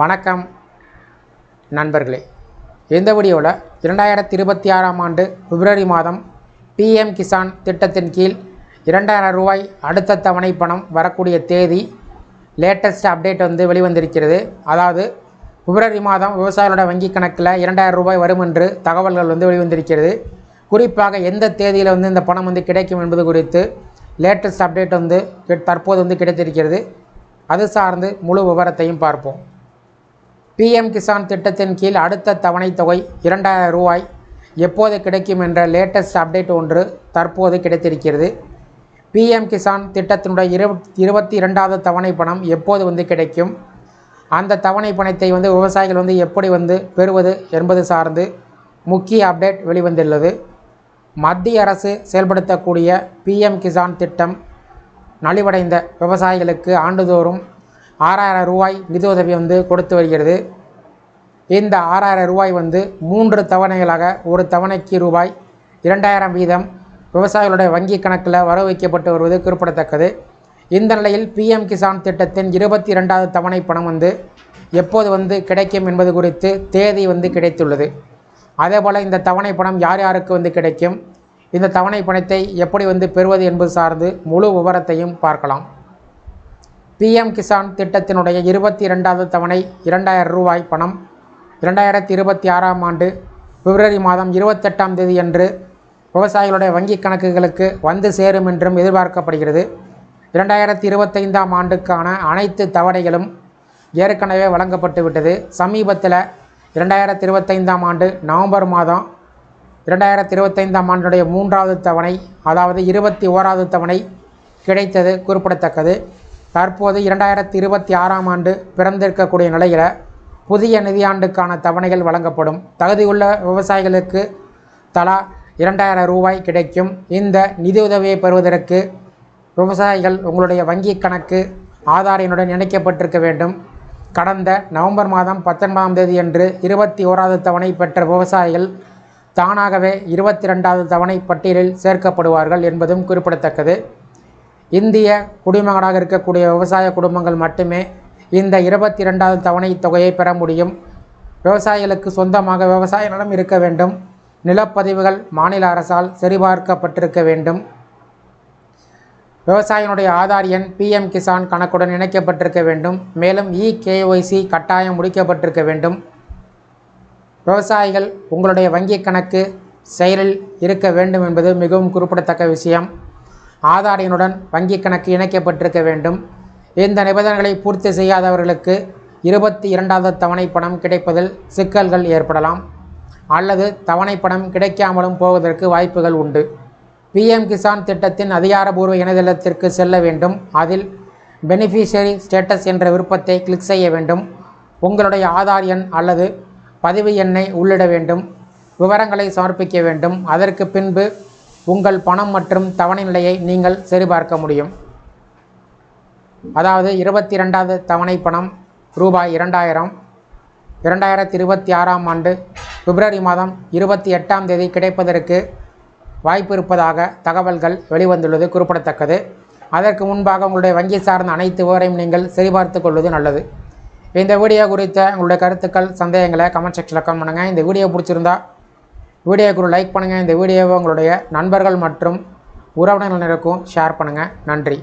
வணக்கம் நண்பர்களே. இந்த வீடியோவில் இரண்டாயிரத்தி இருபத்தி ஆறாம் ஆண்டு பிப்ரவரி மாதம் பிஎம் கிசான் திட்டத்தின் கீழ் இரண்டாயிரம் ரூபாய் அடுத்த தவணை பணம் வரக்கூடிய தேதி லேட்டஸ்ட் அப்டேட் வந்து வெளிவந்திருக்கிறது. அதாவது பிப்ரவரி மாதம் விவசாயிகளோட வங்கி கணக்கில் இரண்டாயிரம் ரூபாய் வரும் என்று தகவல்கள் வந்து வெளிவந்திருக்கிறது. குறிப்பாக எந்த தேதியில் வந்து இந்த பணம் வந்து கிடைக்கும் என்பது குறித்து லேட்டஸ்ட் அப்டேட் வந்து தற்போது வந்து கிடைத்திருக்கிறது. அது சார்ந்து முழு விவரத்தையும் பார்ப்போம். பிஎம் கிசான் திட்டத்தின் கீழ் அடுத்த தவணைத் தொகை இரண்டாயிரம் ரூபாய் எப்போது கிடைக்கும் என்ற லேட்டஸ்ட் அப்டேட் ஒன்று தற்போது கிடைத்திருக்கிறது. பிஎம் கிசான் திட்டத்தினுடைய இரு இருபத்தி இரண்டாவது தவணை பணம் எப்போது வந்து கிடைக்கும்? அந்த தவணை பணத்தை வந்து விவசாயிகள் வந்து எப்படி வந்து பெறுவது என்பது சார்ந்து முக்கிய அப்டேட் வெளிவந்துள்ளது. மத்திய அரசு செயல்படுத்தக்கூடிய பிஎம் கிசான் திட்டம் நலிவடைந்த விவசாயிகளுக்கு ஆண்டுதோறும் ஆறாயிரம் ரூபாய் நிதியுதவி வந்து கொடுத்து வருகிறது. இந்த ஆறாயிரம் ரூபாய் வந்து மூன்று தவணைகளாக ஒரு தவணைக்கு ரூபாய் இரண்டாயிரம் வீதம் விவசாயிகளுடைய வங்கி கணக்கில் வர வைக்கப்பட்டு வருவது குறிப்பிடத்தக்கது. இந்த நிலையில் பிஎம் கிசான் திட்டத்தின் இருபத்தி இரண்டாவது தவணை பணம் வந்து எப்போது வந்து கிடைக்கும் என்பது குறித்து தேதி வந்து கிடைத்துள்ளது. அதேபோல் இந்த தவணை பணம் யார் யாருக்கு வந்து கிடைக்கும்? இந்த தவணை பணத்தை எப்படி வந்து பெறுவது என்பது சார்ந்து முழு விவரத்தையும் பார்க்கலாம். பிஎம் கிசான் திட்டத்தினுடைய இருபத்தி இரண்டாவது தவணை இரண்டாயிரம் ரூபாய் பணம். இரண்டாயிரத்தி இருபத்தி ஆறாம் ஆண்டு பிப்ரவரி மாதம் இருபத்தெட்டாம் தேதி அன்று விவசாயிகளுடைய வங்கிக் கணக்குகளுக்கு வந்து சேரும் என்றும் எதிர்பார்க்கப்படுகிறது. இரண்டாயிரத்தி இருபத்தைந்தாம் ஆண்டுக்கான அனைத்து தவணைகளும் ஏற்கனவே வழங்கப்பட்டு விட்டது சமீபத்தில் இரண்டாயிரத்தி இருபத்தைந்தாம் ஆண்டு நவம்பர் மாதம் இரண்டாயிரத்தி இருபத்தைந்தாம் ஆண்டுடைய மூன்றாவது தவணை அதாவது இருபத்தி ஓராவது தவணை கிடைத்தது குறிப்பிடத்தக்கது. தற்போது இரண்டாயிரத்தி இருபத்தி ஆறாம் ஆண்டு பிறந்திருக்கக்கூடிய நிலையில் புதிய நிதியாண்டுக்கான தவணைகள் வழங்கப்படும். தகுதியுள்ள விவசாயிகளுக்கு தலா இரண்டாயிரம் ரூபாய் கிடைக்கும். இந்த நிதியுதவியை பெறுவதற்கு விவசாயிகள் உங்களுடைய வங்கி கணக்கு ஆதார் எண்ணுடன் இணைக்கப்பட்டிருக்க வேண்டும். கடந்த நவம்பர் மாதம் பத்தொன்பதாம் தேதி அன்று இருபத்தி ஓராவது தவணை பெற்ற விவசாயிகள் தானாகவே இருபத்தி ரெண்டாவது தவணை பட்டியலில் சேர்க்கப்படுவார்கள் என்பதும் குறிப்பிடத்தக்கது. இந்திய குடிமகனாக இருக்கக்கூடிய விவசாய குடும்பங்கள் மட்டுமே இந்த இருபத்தி ரெண்டாவது தவணை தொகையை பெற முடியும். விவசாயிகளுக்கு சொந்தமாக விவசாய நிலம் இருக்க வேண்டும். நிலப்பதிவுகள் மாநில அரசால் சரிபார்க்கப்பட்டிருக்க வேண்டும். விவசாயினுடைய ஆதார் எண் பிஎம் கிசான் கணக்குடன் இணைக்கப்பட்டிருக்க வேண்டும். மேலும் இ கேஒய்சி கட்டாயம் முடிக்கப்பட்டிருக்க வேண்டும். விவசாயிகள் உங்களுடைய வங்கிக் கணக்கு செயலில் இருக்க வேண்டும் என்பது மிகவும் குறிப்பிடத்தக்க விஷயம். ஆதார் எண்ணுடன் வங்கிக் கணக்கு இணைக்கப்பட்டிருக்க வேண்டும். இந்த நிபந்தனைகளை பூர்த்தி செய்யாதவர்களுக்கு இருபத்தி இரண்டாவது தவணை பணம் கிடைப்பதில் சிக்கல்கள் ஏற்படலாம். அல்லது தவணை பணம் கிடைக்காமலும் போவதற்கு வாய்ப்புகள் உண்டு. பிஎம் கிசான் திட்டத்தின் அதிகாரபூர்வ இணையதளத்திற்கு செல்ல வேண்டும். அதில் பெனிஃபிஷியரி ஸ்டேட்டஸ் என்ற விருப்பத்தை கிளிக் செய்ய வேண்டும். உங்களுடைய ஆதார் எண் அல்லது பதிவு எண்ணை உள்ளிட வேண்டும். விவரங்களை சமர்ப்பிக்க வேண்டும். அதற்கு பின்பு உங்கள் பணம் மற்றும் தவணை நிலையை நீங்கள் சரிபார்க்க முடியும். அதாவது இருபத்தி ரெண்டாவது தவணை பணம் ரூபாய் இரண்டாயிரம். இரண்டாயிரத்தி இருபத்தி ஆறாம் ஆண்டு பிப்ரவரி மாதம் இருபத்தி எட்டாம் தேதி கிடைப்பதற்கு வாய்ப்பு இருப்பதாக தகவல்கள் வெளிவந்துள்ளது குறிப்பிடத்தக்கது. அதற்கு முன்பாக உங்களுடைய வங்கி சார்ந்த அனைத்து விவரையும் நீங்கள் சரிபார்த்து கொள்வது நல்லது. இந்த வீடியோ குறித்த உங்களுடைய கருத்துக்கள் சந்தேகங்களை கமெண்ட் செக்ஷனில் கமெண்ட் பண்ணுங்கள் இந்த வீடியோ பிடிச்சிருந்தா வீடியோக்கு ஒரு லைக் பண்ணுங்கள் இந்த வீடியோவை உங்களுடைய நண்பர்கள் மற்றும் உறவினர்களுக்கும் ஷேர் பண்ணுங்கள் நன்றி.